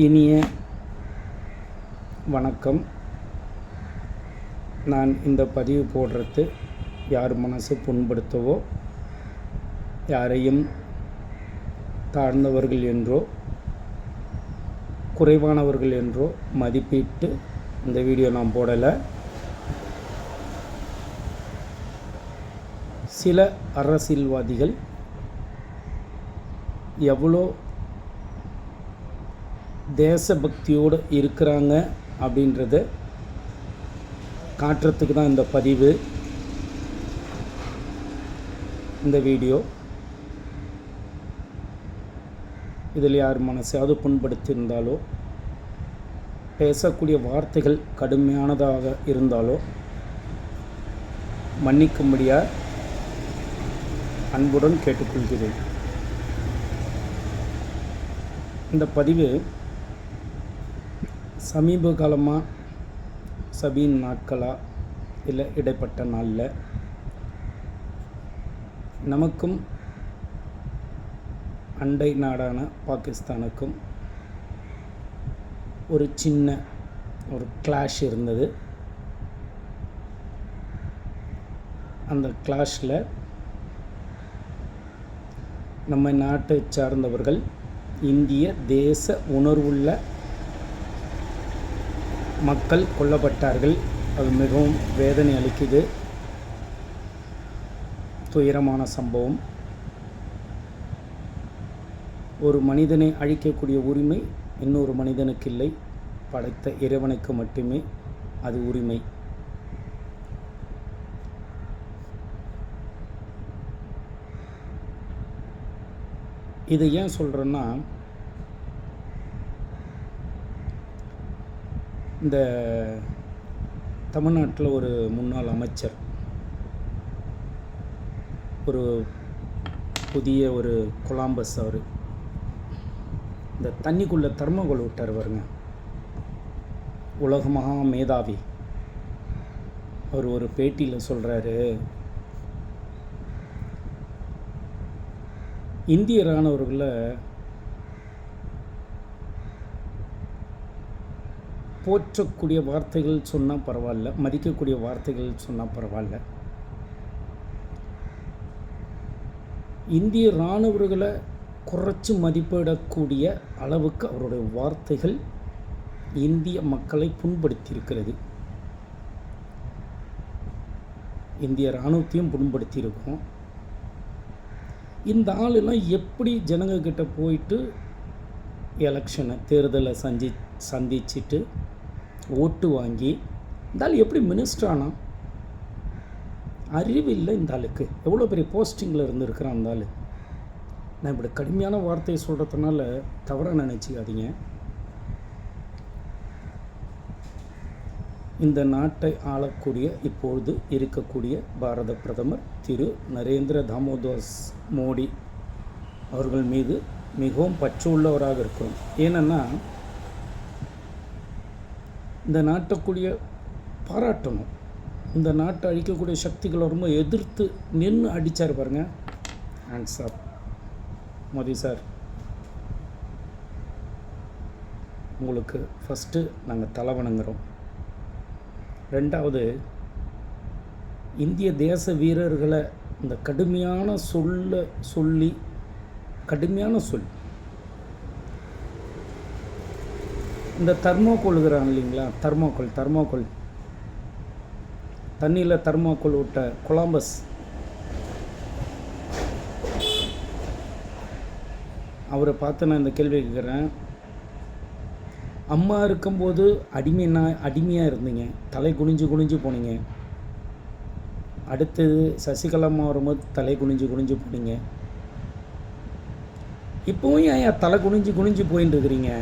இனிய வணக்கம். நான் இந்த பதிவு போடுறது யார் மனசு புண்படுத்தவோ யாரையும் தாழ்ந்தவர்கள் என்றோ குறைவானவர்கள் என்றோ மதிப்பிட்டு இந்த வீடியோ நான் போடலை. சில அரசியல்வாதிகள் எவ்வளோ தேசபக்தியோடு இருக்கிறாங்க அப்படின்றத காட்டுறதுக்கு தான் இந்த பதிவு இந்த வீடியோ. இதில் யார் மனசையாவது புண்படுத்தியிருந்தாலோ பேசக்கூடிய வார்த்தைகள் கடுமையானதாக இருந்தாலோ மன்னிக்கும்படியாக அன்புடன் கேட்டுக்கொள்கிறேன். இந்த பதிவு சமீப காலமாக சபீன் நாட்களாக இல்லை இடைப்பட்ட நாளில்? நமக்கும் அண்டை நாடான பாகிஸ்தானுக்கும் ஒரு சின்ன ஒரு கிளாஷ் இருந்தது. அந்த கிளாஷில் நம்ம நாட்டை சார்ந்தவர்கள் இந்திய தேச உணர்வுள்ள மக்கள் கொல்லப்பட்டார்கள். அது மிகவும் வேதனை அளிக்குது. துயரமான சம்பவம். ஒரு மனிதனை அழிக்கக்கூடிய உரிமை இன்னொரு மனிதனுக்கு இல்லை. படைத்த இறைவனுக்கு மட்டுமே அது உரிமை. இதை ஏன் சொல்கிறேன்னா இந்த தமிழ்நாட்டில் ஒரு முன்னாள் அமைச்சர் ஒரு புதிய ஒரு கொலாம்பஸ் அவர். இந்த தண்ணிக்குள்ளே தர்மகோல் விட்டார் பாருங்க. உலக மகா மேதாவி. அவர் ஒரு பேட்டியில் சொல்கிறாரு இந்திய இராணுவர்களை போற்றக்கூடிய வார்த்தைகள் சொன்னால் பரவாயில்ல மதிக்கக்கூடிய வார்த்தைகள் சொன்னால் பரவாயில்ல. இந்திய இராணுவர்களை குறைச்சி மதிப்பிடக்கூடிய அளவுக்கு அவருடைய வார்த்தைகள் இந்திய மக்களை புண்படுத்தியிருக்கிறது. இந்திய இராணுவத்தையும் புண்படுத்தியிருக்கோம். இந்த ஆளெல்லாம் எப்படி ஜனங்கக்கிட்ட போயிட்டு எலெக்ஷனை தேர்தலை சந்தி சந்திச்சுட்டு ஓட்டு வாங்கி இந்த ஆள் எப்படி மினிஸ்டர் ஆனால் அறிவு இல்லை இந்த ஆளுக்கு. எவ்வளோ பெரிய போஸ்டிங்கில் இருந்துருக்கிறான் அந்த ஆள்? நான் இப்படி கடுமையான வார்த்தையை சொல்கிறதுனால தவறாக நினச்சிக்காதீங்க. இந்த நாட்டை ஆளக்கூடிய இப்பொழுது இருக்கக்கூடிய பாரத பிரதமர் திரு. நரேந்திர தாமோதாஸ் மோடி அவர்கள் மீது மிகவும் பற்று உள்ளவராக இருக்கிறோம் ஏனென்னா இந்த நாட்டுக்குரிய பாராட்டணும். இந்த நாட்டை அழிக்கக்கூடிய சக்திகளை ரொம்ப எதிர்த்து நின்று அடித்தார் பாருங்க. ஹேண்ட்ஸ் அப் மோதி சார் உங்களுக்கு ஃபஸ்ட்டு நாங்கள் தலைவணங்குறோம். ரெண்டாவது இந்திய தேச வீரர்களை இந்த கடுமையான சொல்ல சொல்லி கடுமையான சொல் இந்த தர்மோகோல் இல்லைங்களா? தர்மோகோல் தர்மோகோல் தண்ணியில் தர்மோகோல் விட்ட கொலாம்பஸ். அவரை பார்த்து நான் இந்த கேள்வி கேட்குறேன். அம்மா இருக்கும்போது அடிமைனா அடிமையாக இருந்தீங்க. தலை குனிஞ்சு குனிஞ்சு போனீங்க. அடுத்தது சசிகலா அம்மா வரும்போது தலை குனிஞ்சு குனிஞ்சு போனீங்க. இப்போவும் ஏன் தலை குனிஞ்சு குனிஞ்சு போயின்னு இருக்கிறீங்க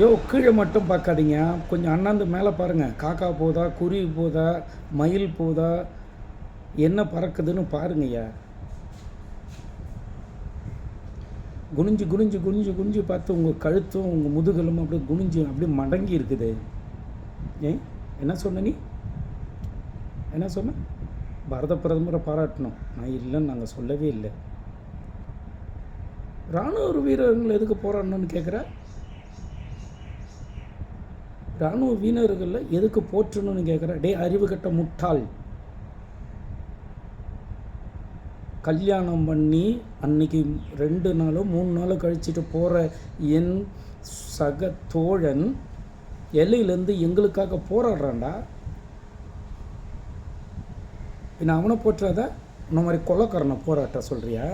யோ கீழே மட்டும் பார்க்காதீங்க. கொஞ்சம் அண்ணாந்து மேலே பாருங்கள் காக்கா போதா குருவி போதா மயில் போதா என்ன பறக்குதுன்னு பாருங்கய்யா. குனிஞ்சு குனிஞ்சு குனிஞ்சு குனிஞ்சு பார்த்து உங்கள் கழுத்தும் உங்கள் முதுகலும் அப்படியே குனிஞ்சு அப்படியே மடங்கி இருக்குது. ஏ? என்ன சொன்ன நீ? என்ன சொன்ன? பாரத பிரதமரை பாராட்டணும். நான் இல்லைன்னு நாங்கள் சொல்லவே இல்லை. இராணுவ வீரர்கள் எதுக்கு போராடணும்னு கேட்குற இராணுவ வீரர்களில் எதுக்கு போற்றணும்னு கேட்குற டே அறிவு கட்ட முட்டாள். கல்யாணம் பண்ணி அன்னைக்கு ரெண்டு நாளோ மூணு நாளோ கழிச்சிட்டு போகிற என் சக தோழன் எல்லையிலேருந்து எங்களுக்காக போராடுறான்டா. நான் அவனை போற்றாத? இந்த மாதிரி கொலக்காரனை போராட்ட சொல்கிறியா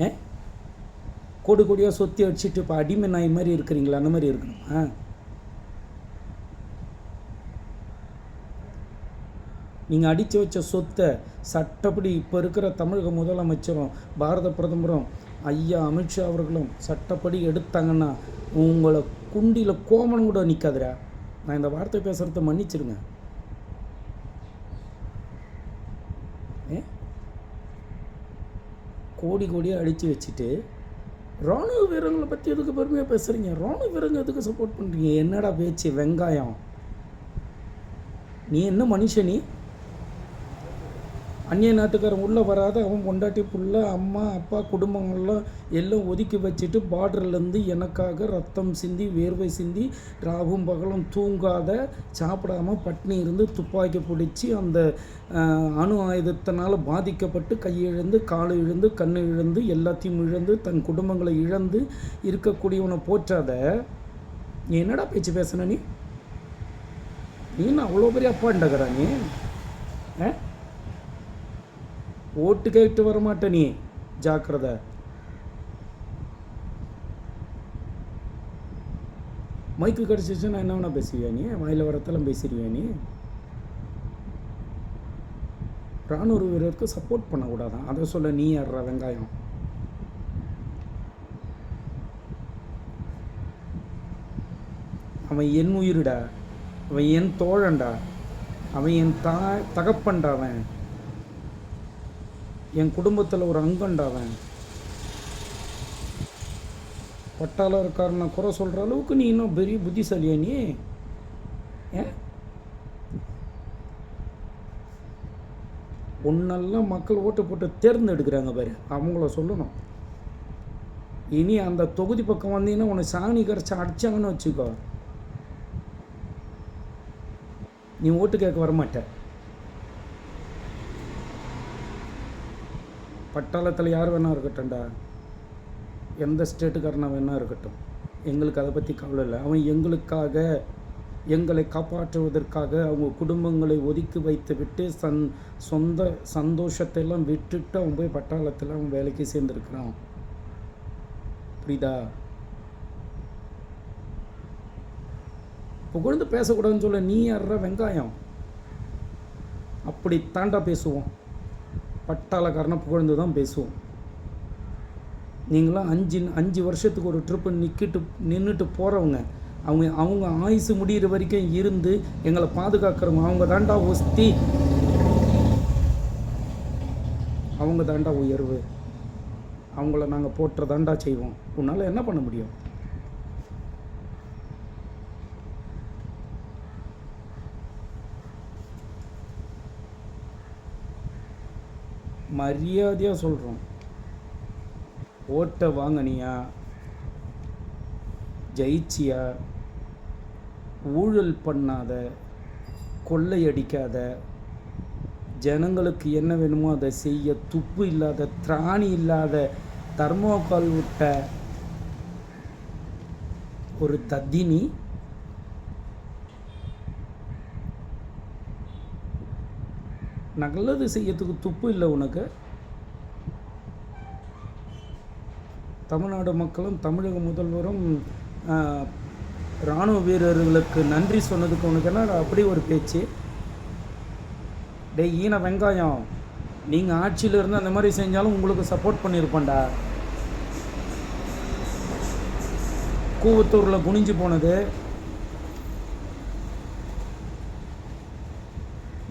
ஏ கோடி கோடியாக சொத்தி அடிச்சுட்டு இப்போ அடிமை நாய் மாதிரி இருக்கிறீங்களா? அந்த மாதிரி இருக்கணுமா. நீங்கள் அடித்து வச்ச சொத்தை சட்டப்படி இப்போ இருக்கிற தமிழக முதலமைச்சரும் பாரத பிரதமரும் ஐயா அமித்ஷா அவர்களும் சட்டப்படி எடுத்தாங்கன்னா உங்களை குண்டியில் கோமனம் கூட நிற்காதுடா நான் இந்த வார்த்தை பேசுகிறத மன்னிச்சிருங்க ஏ? கோடி கோடியாக அடித்து வச்சுட்டு ராணுவ வீரர்களை பற்றி எதுக்கு பெருமையாக பேசுகிறீங்க ராணுவ வீரங்க எதுக்கு சப்போர்ட் பண்ணுறீங்க என்னடா பேச்சு வெங்காயம்? நீ என்ன மனுஷனி அந்நிய நாட்டுக்காரன் உள்ளே வராத அவன் பொண்டாட்டி புள்ள அம்மா அப்பா குடும்பங்கள்லாம் எல்லாம் ஒதுக்கி வச்சுட்டு பார்டர்லேருந்து எனக்காக ரத்தம் சிந்தி வேர்வை சிந்தி ராவும் பகலும் தூங்காத சாப்பிடாம பட்னி இருந்து துப்பாக்கி பிடிச்சி அந்த அணு ஆயுதத்தினால் பாதிக்கப்பட்டு கையிழந்து காலு இழந்து கண்ணு இழந்து எல்லாத்தையும் இழந்து தன் குடும்பங்களை இழந்து இருக்கக்கூடியவனை போற்றாத. நீ என்னடா பேச்சு பேசுன நீ? நீ அவ்வளோ பெரிய அப்பாண்டக்கிறா நீ? ஆ? ஓட்டு கேட்டு வரமாட்ட நீ. ஜாக்கிரதை. மைக்கு கிடச்சிச்சுன்னா என்ன வேணா பேசுவியா நீ? வாயில் வரத்தெல்லாம் பேசிடுவியா நீ. ராணுவ வீரருக்கு சப்போர்ட் பண்ணக்கூடாதான். அதை சொல்ல நீ ஏற வெங்காயம்? அவன் என் உயிரிடா. அவன் என் தோழன்டா. அவன் என் தா தகப்பன்டா அவன். என் குடும்பத்தில் ஒரு அங்கண்டாவன் பட்டாளம் இருக்காருன்னு குறை சொல்கிற அளவுக்கு நீ இன்னும் பெரிய புத்திசாலியா நீ? ஏன் உன்னெல்லாம் மக்கள் ஓட்டு போட்டு தேர்ந்தெடுக்கிறாங்க பாரு அவங்கள சொல்லணும். இனி அந்த தொகுதி பக்கம் வந்தீங்கன்னா உன்னை சாணி கரைச்சி அடிச்சாங்கன்னு வச்சுக்கோ. நீ ஓட்டு கேட்க வரமாட்டேன் பட்டாளத்தில் யார் வேணா இருக்கட்டும்டா. எந்த ஸ்டேட்டுக்காரனாக வேணா இருக்கட்டும். எங்களுக்கு அதை பற்றி கவலை இல்லை. அவன் எங்களுக்காக எங்களை காப்பாற்றுவதற்காக அவங்க குடும்பங்களை ஒதுக்கி வைத்து விட்டு சன் சொந்த சந்தோஷத்தை எல்லாம் விட்டுட்டு அவன் போய் பட்டாளத்தில் அவன் வேலைக்கு சேர்ந்துருக்கிறான். புரியுதா? புகழ்ந்து பேசக்கூடாதுன்னு சொல்ல நீ யார வெங்காயம்? அப்படி தாண்டா பேசுவோம். பட்டாளக்காரனை புகழ்ந்து தான் பேசுவோம். நீங்களாம் அஞ்சு அஞ்சு வருஷத்துக்கு ஒரு ட்ரிப்பு நிற்கிட்டு நின்றுட்டு போகிறவங்க அவங்க அவங்க ஆயுசு முடிகிற வரைக்கும் இருந்து எங்களை பாதுகாக்கிறவங்க அவங்க தாண்டா ஒஸ்தி. அவங்க தாண்டா உயர்வு. அவங்கள நாங்கள் போற்ற தாண்டா செய்வோம். உன்னால் என்ன பண்ண முடியும்? மரியாதையாக சொல்கிறோம் ஓட்டை வாங்கினியா? ஜெயிச்சியா? ஊழல் பண்ணாத? கொள்ளையடிக்காத? ஜனங்களுக்கு என்ன வேணுமோ அதை செய்ய துப்பு இல்லாத திராணி இல்லாத தர்மோக்கால் விட்ட ஒரு தத்தினி நல்லது செய்யறதுக்கு துப்பு இல்லை உனக்கு. தமிழ்நாடு மக்களும் தமிழக முதல்வரும் இராணுவ வீரர்களுக்கு நன்றி சொன்னதுக்கு உனக்கு என்ன அப்படி ஒரு பேச்சு. டே ஈன வெங்காயம் நீங்கள் ஆட்சியில் இருந்து அந்த மாதிரி செஞ்சாலும் உங்களுக்கு சப்போர்ட் பண்ணியிருப்பேன்டா. கூவத்தூரில் குனிஞ்சு போனது.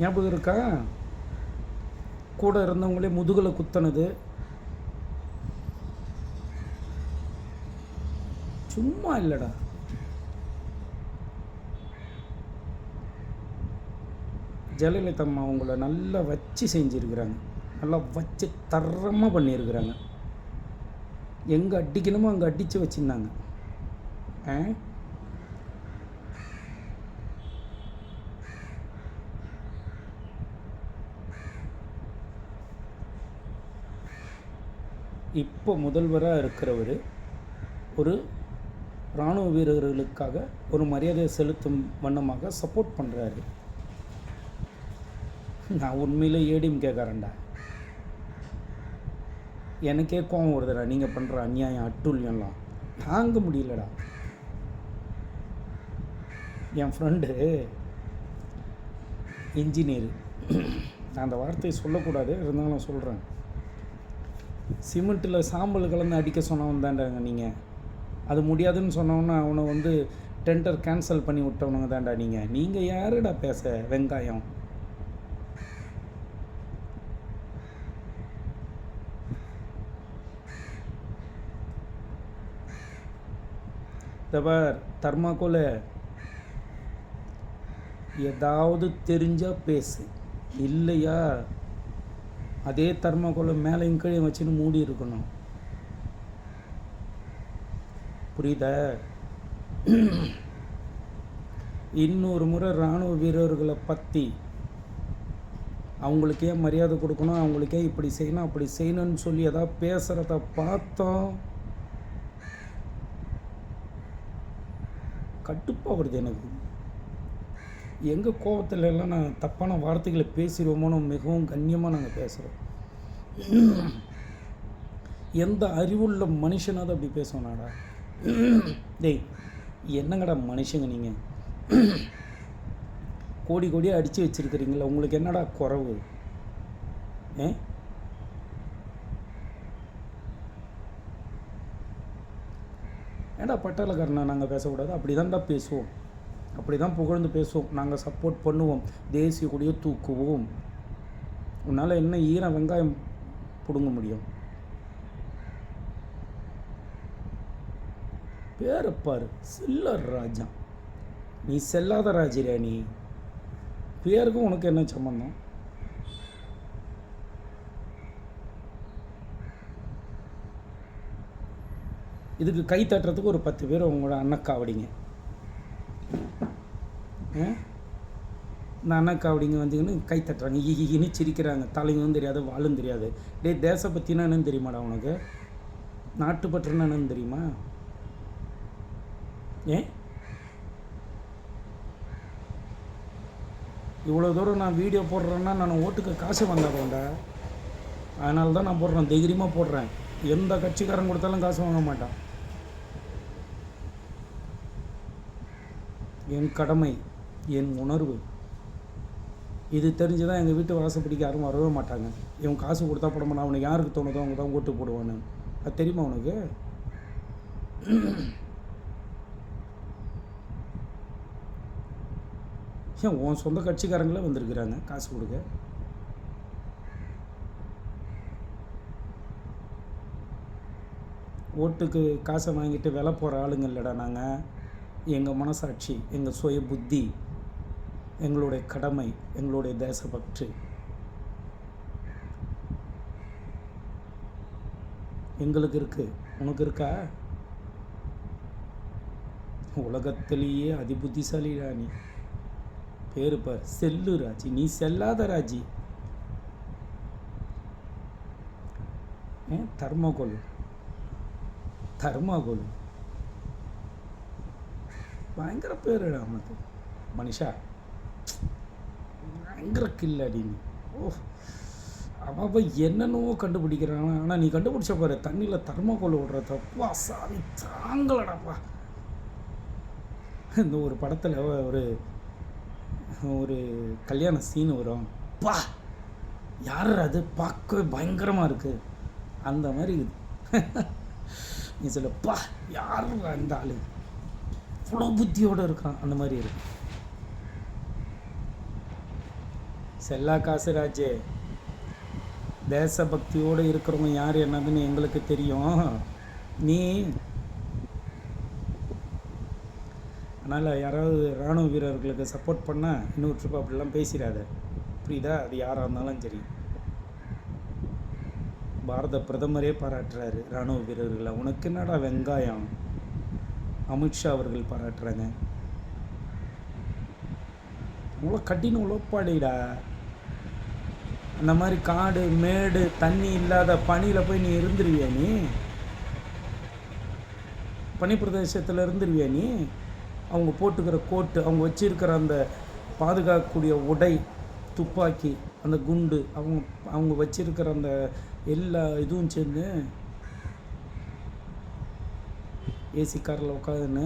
ஞாபகம் இருக்கா? கூட இருந்தவங்களே முதுகில் குத்தனது. சும்மா இல்லைடா. ஜெயலலிதா அம்மா அவங்கள நல்லா வச்சு செஞ்சுருக்கிறாங்க. நல்லா வச்சு தரமாக பண்ணியிருக்கிறாங்க எங்கே அடிக்கணுமோ அங்கே அடித்து வச்சுருந்தாங்க. ஆ? இப்போ முதல்வராக இருக்கிறவர் ஒரு இராணுவ வீரர்களுக்காக ஒரு மரியாதை செலுத்தும் வண்ணமாக சப்போர்ட் பண்ணுறாரு நான் உண்மையில் ஏடிஎம் கேட்குறேன்டா எனக்கே கோவம் வருதுடா. நீங்கள் பண்ணுற அநியாயம் அட்டூழியம்லாம் தாங்க முடியலடா. என் ஃப்ரெண்டு இன்ஜினியர் நான் அந்த வார்த்தையை சொல்லக்கூடாது. இருந்தாலும் நான் சொல்கிறேன் சிமெண்ட்டில் சாம்பல் கலந்து அடிக்க சொன்னவன் தாண்டாங்க நீங்கள் அது முடியாதுன்னு சொன்னவொன்னே அவனை வந்து டெண்டர் கேன்சல் பண்ணி விட்டவனுங்க தாண்டா நீங்கள் நீங்கள் யாருடா பேச வெங்காயம்? தபார் தர்மாக்கோல ஏதாவது தெரிஞ்சால் பேசு. இல்லையா? அதே தர்மாக்கோலை மேலேயும் கீழே வச்சுன்னு மூடி இருக்கணும். புரியுதா? இன்னொரு முறை இராணுவ வீரர்களை பற்றி அவங்களுக்கே மரியாதை கொடுக்கணும் அவங்களுக்கே இப்படி செய்யணும் அப்படி செய்யணும்னு சொல்லி எதாவது பேசுகிறத பார்த்தோம் கடுப்பாக வருது எனக்கு. எங்கள் கோபத்தில் எல்லாம் நான் தப்பான வார்த்தைகளை பேசிடுவோமோன்னு மிகவும் கண்ணியமாக நாங்கள் பேசுகிறோம் எந்த அறிவுள்ள மனுஷனாவது அப்படி பேசுவோம்னாடா டேய் என்னங்கடா மனுஷங்க நீங்கள் கோடி கோடியாக அடித்து வச்சுருக்கிறீங்களா உங்களுக்கு என்னடா குறவு? ஏ? ஏண்டா பட்டாளக்காரனா நாங்கள் பேசக்கூடாது? அப்படி தான்டா பேசுவோம். அப்படி தான் புகழ்ந்து பேசுவோம். நாங்கள் சப்போர்ட் பண்ணுவோம். தேசிய கொடியை தூக்குவோம். உன்னால் என்ன ஈர வெங்காயம் பிடுங்க முடியும்? பேரப்பார் பாரு சில்லர் ராஜா. நீ செல்லாத ராஜிரா நீ. பேருக்கும் உனக்கு என்ன சம்மந்தம் இதுக்கு கை தட்டுறதுக்கு ஒரு பத்து பேர் உங்களோட அண்ணக்காவடிங்க. இந்த அப்படிங்க வந்தீங்கன்னு கை தட்டுறாங்க. ஈன்னு சிரிக்கிறாங்க. தலையும் தெரியாது வாழும் தெரியாது. டேய் தேச பற்றினா என்னன்னு தெரியுமாடா உனக்கு? நாட்டுப்பற்றுனா என்னன்னு தெரியுமா? ஏன் இவ்வளோ தூரம் நான் வீடியோ போடுறேன்னா நான் ஓட்டுக்கு காசு வந்தாடா அதனால தான் நான் போடுறேன். தைரியமாக போடுறேன். எந்த கட்சிக்காரன் கொடுத்தாலும் காசு வாங்க மாட்டான். என் கடமை. என் உணர்வு. இது தெரிஞ்சு தான் எங்கள் வீட்டு வாசப்படிக்கு யாரும் வரவே மாட்டாங்க. இவன் காசு கொடுத்தா போட மாட்டான். அவனுக்கு யாருக்கு தோணுதோ அவங்க தான் ஓட்டு போடுவானு அது தெரியுமா உனக்கு? ஏன் உன் சொந்த கட்சிக்காரங்களே வந்திருக்கிறாங்க காசு கொடுக்க? ஓட்டுக்கு காசை வாங்கிட்டு விலை போகிற ஆளுங்க இல்லைடா நாங்கள் எங்கள் மனசாட்சி எங்கள் சுய புத்தி எங்களுடைய கடமை எங்களுடைய தேசபக்தி. எங்களுக்கு இருக்கு. உனக்கு இருக்கா? உலகத்திலேயே அதிபுத்திசாலி ராணி பேரு பார். செல்லு ராஜி. நீ செல்லாத ராஜி. தர்மகோல் தர்மகோல் பயங்கர பேர் அவனுக்கு மனுஷா. பயங்கர கில்லடி நீ. ஓ அவன் என்னென்னவோ கண்டுபிடிக்கிறான். ஆனால் நீ கண்டுபிடிச்ச பாரு தண்ணியில் தர்மாகோல் விடுற தப்பா சாமி தாங்கலடாப்பா. இந்த ஒரு படத்தில் ஒரு ஒரு கல்யாண சீன் வரும். பா! யார் அது? பார்க்கவே பயங்கரமாக இருக்குது அந்த மாதிரி நீ சொல்ல பா! யார் அந்த ஆளு? இவ்வளோ புத்தியோடு இருக்கான். அந்த மாதிரி இருக்கு. செல்லா காசுராஜே தேசபக்தியோடு இருக்கிறவங்க யார் என்னதுன்னு எங்களுக்கு தெரியும். நீ அதனால் யாராவது இராணுவ வீரர்களுக்கு சப்போர்ட் பண்ணால் இன்னொரு ட்ரிப் அப்படிலாம் பேசிடாத. புரியுதா? அது யாராக இருந்தாலும் சரி. பாரத பிரதமரே பாராட்டுறாரு இராணுவ வீரர்களை. உனக்கு என்னடா வெங்காயம்? அமித்ஷா அவர்கள் பாராட்டுறாங்க. அவ்வளோ கடின உழைப்பாடிடா அந்த மாதிரி காடு மேடு தண்ணி இல்லாத பனியில் போய் நீ இருந்துருவியா நீ? பனி பிரதேசத்தில் இருந்துருவியா நீ? அவங்க போட்டுக்கிற கோட்டு அவங்க வச்சிருக்கிற அந்த பாதுகாக்கக்கூடிய உடை துப்பாக்கி அந்த குண்டு அவங்க அவங்க வச்சிருக்கிற அந்த எல்லா இதுவும் சேர்ந்து ஏசி காரில் உட்காந்துன்னு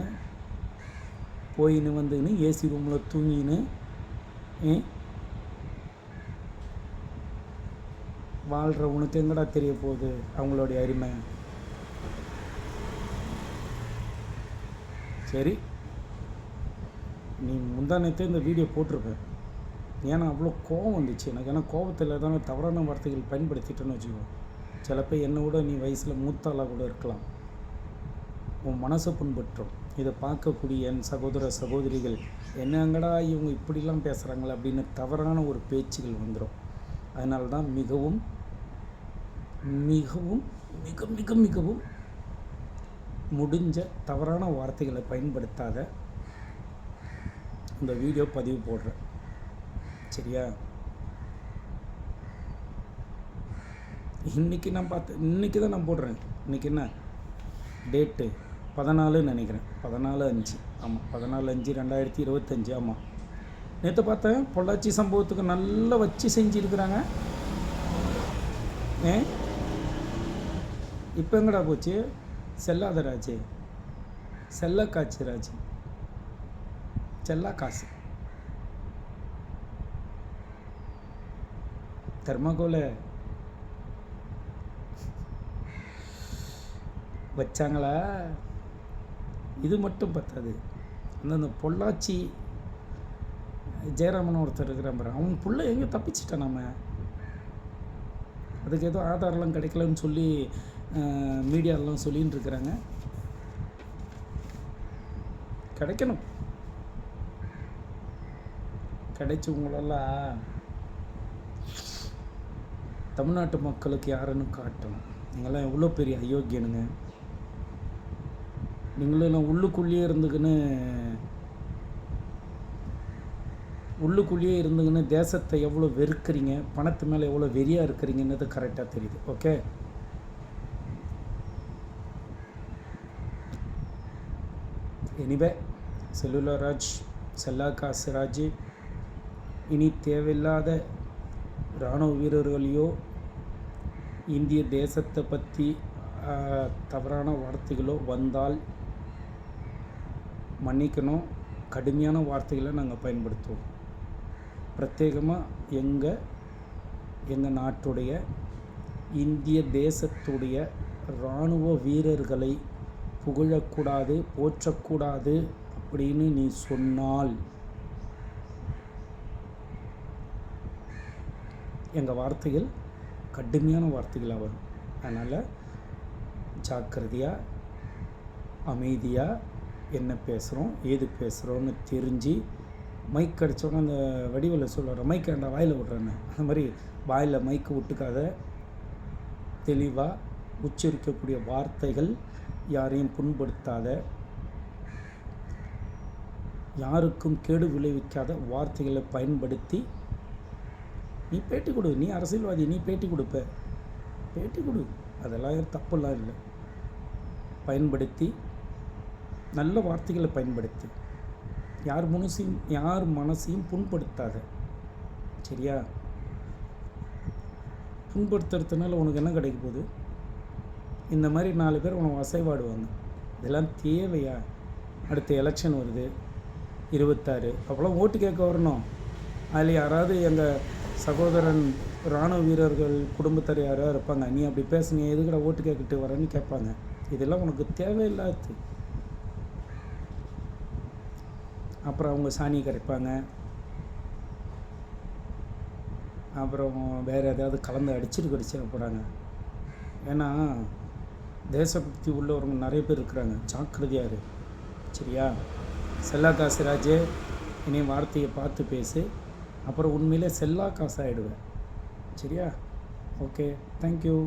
போயின்னு வந்துன்னு ஏசி ரூமில் தூங்கின்னு வாழ்கிற உனக்கு எங்கடா தெரிய போகுது? அவங்களுடைய அருமை. சரி. நீ முந்தானத்தே இந்த வீடியோ போட்டிருப்ப. ஏன்னா அவ்வளோ கோவம் வந்துச்சு. எனக்கு ஏன்னா கோபத்தில் தானே தவறான வார்த்தைகள் பயன்படுத்திட்டேன்னு வச்சுக்கோ. சிலப்போ என்னை விட நீ வயசில் மூத்தாளாக கூட இருக்கலாம். உன் மனசை புண்பற்றும். இதை பார்க்கக்கூடிய என் சகோதர சகோதரிகள் என்னங்கடா இவங்க இப்படிலாம் பேசுகிறாங்களே அப்படின்னு தவறான ஒரு பேச்சுகள் வந்துடும் அதனால தான் மிகவும் மிகவும் மிக மிக மிகவும் முடிஞ்ச தவறான வார்த்தைகளை பயன்படுத்தாத இந்த வீடியோ பதிவு போடுறேன். சரியா? இன்றைக்கி நான் பார்த்து இன்றைக்கி தான் நான் போடுறேன். இன்றைக்கி என்ன? டேட்டு பதினாலுன்னு நினைக்கிறேன். பதினாலு அஞ்சு. ஆமாம் பதினாலு அஞ்சு ரெண்டாயிரத்தி இருபத்தஞ்சி. ஆமாம் நேற்று பார்த்தேன் பொள்ளாச்சி சம்பவத்துக்கு நல்லா வச்சு செஞ்சுருக்குறாங்க. ஏ? இப்போ எங்கடா போச்சு? செல்லாத ராஜு செல்ல காட்சி ராஜு செல்லா காசு தெர்மாகோல வச்சாங்களா? இது மட்டும் பத்தாது. அந்தந்த பொள்ளாச்சி ஜெயராமன் ஒருத்தர் இருக்கிறான் பாரு. அவன் புள்ள எங்கே தப்பிச்சிட்டான் நம்ம அதுக்கு ஏதோ ஆதாரம்லாம் கிடைக்கலன்னு சொல்லி மீடியாலெலாம் சொல்லின்னு இருக்கிறாங்க கிடைக்கணும். கிடைச்சவங்களெல்லாம் தமிழ்நாட்டு மக்களுக்கு யாருன்னு காட்டணும். நீங்களாம் எவ்வளோ பெரிய அயோக்கியனுங்க. நீங்களெல்லாம் உள்ளுக்குள்ளேயே இருந்துக்குன்னு உள்ளுக்குள்ளேயே இருந்துங்கன்னு தேசத்தை எவ்வளோ வெறுக்கிறீங்க பணத்து மேலே எவ்வளோ வெறியாக இருக்கிறீங்கன்றது கரெக்டாக தெரியுது. ஓகே எனிவே செல்லுலராஜ் செல்லா சிராஜ் இனி தேவையில்லாத இராணுவ வீரர்களையோ இந்திய தேசத்தை பற்றி தவறான வார்த்தைகளோ வந்தால் மன்னிக்கணும். கடுமையான வார்த்தைகளை நாங்கள் பயன்படுத்துவோம். பிரத்யேகமாக எங்கள் எங்கள் நாட்டுடைய இந்திய தேசத்துடைய இராணுவ வீரர்களை புகழக்கூடாது போற்றக்கூடாது அப்படின்னு நீ சொன்னால். எங்கள் வார்த்தைகள் கடுமையான வார்த்தைகளாக வரும் அதனால் ஜாக்கிரதையாக அமைதியாக என்ன பேசுகிறோம் ஏது பேசுகிறோன்னு தெரிஞ்சு மைக் அடித்தோன்னே அந்த வடிவில் சொல்லுற மைக் அந்த வாயில் விட்றேன்னு? அந்த மாதிரி வாயில் மைக்கு விட்டுக்காத தெளிவாக உச்சரிக்கக்கூடிய வார்த்தைகள் யாரையும் புண்படுத்தாத யாருக்கும் கேடு விளைவிக்காத வார்த்தைகளை பயன்படுத்தி நீ பேட்டி கொடு நீ அரசியல்வாதி நீ பேட்டி கொடுப்ப. பேட்டி கொடு. அதெல்லாம் தப்பெல்லாம் இல்லை. பயன்படுத்தி நல்ல வார்த்தைகளை பயன்படுத்தி யார் மனசையும் யார் மனசையும் புண்படுத்தாத. சரியா? புண்படுத்துறதுனால உனக்கு என்ன கிடைக்க போகுது? இந்த மாதிரி நாலு பேர் உனக்கு அசைவாடுவாங்க. இதெல்லாம் தேவையா? அடுத்த எலெக்ஷன் வருது. இருபத்தாறு. அப்போலாம் ஓட்டு கேட்க வரணும். அதில் யாராவது எங்கள் சகோதரன் இராணுவ வீரர்கள் குடும்பத்தார் யாராவது இருப்பாங்க நீ அப்படி பேசுனீங்க எதுக்கட ஓட்டு கேட்கிட்டு வரேன்னு கேட்பாங்க. இதெல்லாம் உனக்கு தேவையில்லாது அப்புறம் அவங்க சாணி கரைப்பாங்க. அப்புறம் வேறு ஏதாவது கலந்து அடிச்சுட்டு கடிச்சிட போகிறாங்க ஏன்னா தேசபக்தி உள்ளவங்க நிறைய பேர் இருக்கிறாங்க. ஜாக்கிரதையாக இரு. சரியா? செல்லா காசுராஜே இனி வார்த்தையை பார்த்து பேசு. அப்புறம் உண்மையிலே செல்லா காசாகிடுவேன் சரியா? ஓகே. தேங்க்யூ